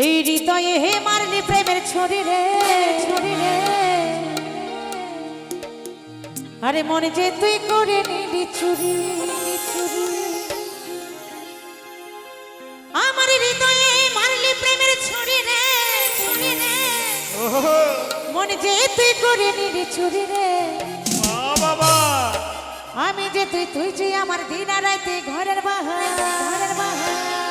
এই হৃদয়ে হে মারলি প্রেমের ছড়ি রে। ছড়ি রে আরে মনে যে তুই করে নিলি চুরি চুরি আমার হৃদয়ে মারলি প্রেমের ছড়ি রে ছড়ি রে। মনে যে তুই করে নিলি চুরি রে। বাবা আমি যে তুই তুই যে আমার দিন রাতে ঘরের বাহার ঘরের বাহার।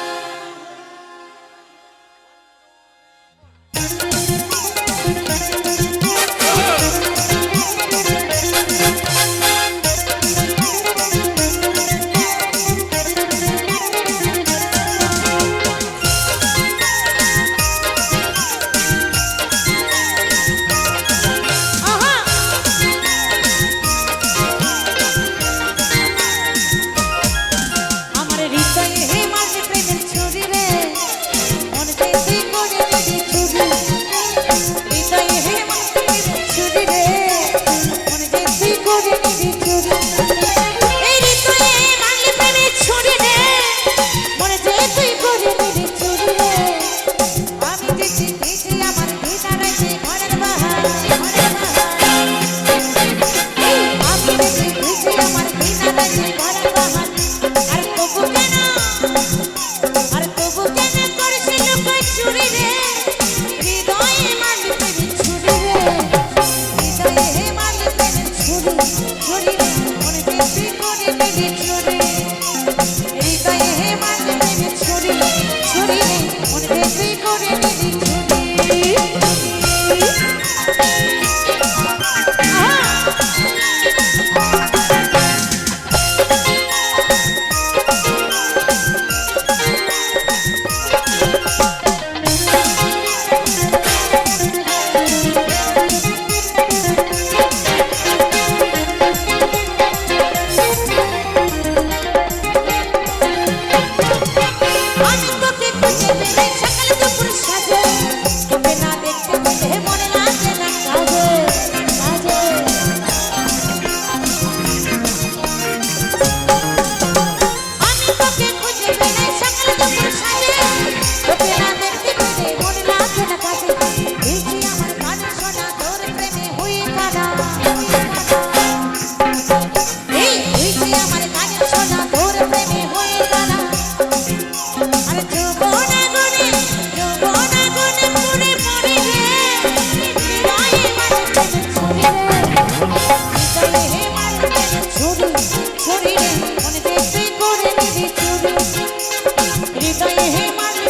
হৃদয়ে হে মাঝে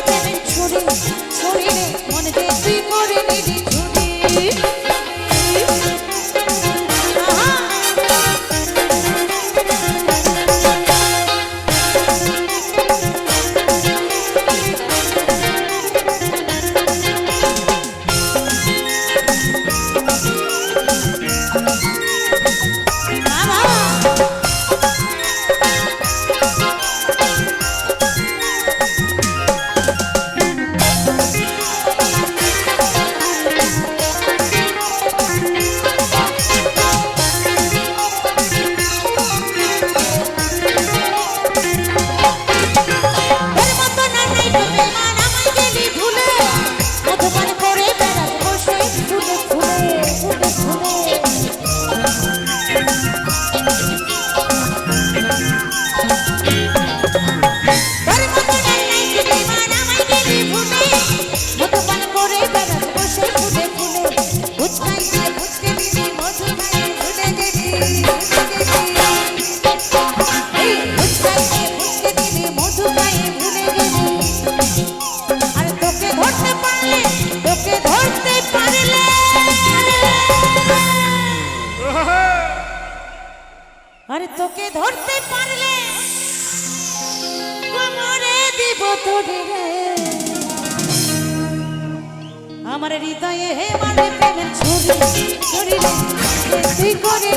ছুরি ছুরি রে মনে যে তুই করে নিলি ছুরি? Thank Thank তোকে ধরতে পারলে কোমরে দিব তোরে আমার হৃদয়ে হে মানে প্রেমের ছুরি ছুরি তুই করে